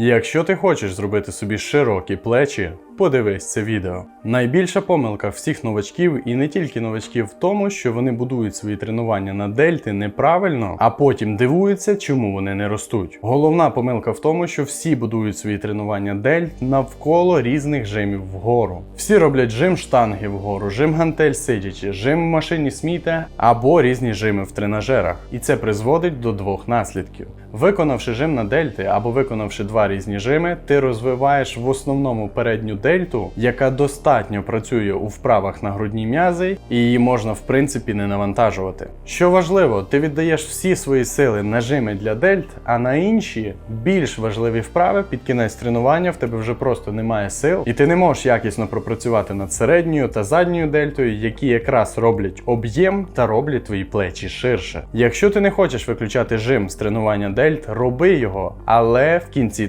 Якщо ти хочеш зробити собі широкі плечі, подивись це відео. Найбільша помилка всіх новачків і не тільки новачків в тому, що вони будують свої тренування на дельти неправильно, а потім дивуються, чому вони не ростуть. Головна помилка в тому, що всі будують свої тренування дельт навколо різних жимів вгору. Всі роблять жим штанги вгору, жим гантель сидячи, жим в машині сміта або різні жими в тренажерах. І це призводить до двох наслідків. Виконавши жим на дельти або виконавши різні жими, ти розвиваєш в основному передню дельту, яка достатньо працює у вправах на грудні м'язи, і її можна в принципі не навантажувати. Що важливо, ти віддаєш всі свої сили на жими для дельт, а на інші більш важливі вправи під кінець тренування в тебе вже просто немає сил, і ти не можеш якісно пропрацювати над середньою та задньою дельтою, які якраз роблять об'єм та роблять твої плечі ширше. Якщо ти не хочеш виключати жим з тренування дельт, роби його, але в кінці тренування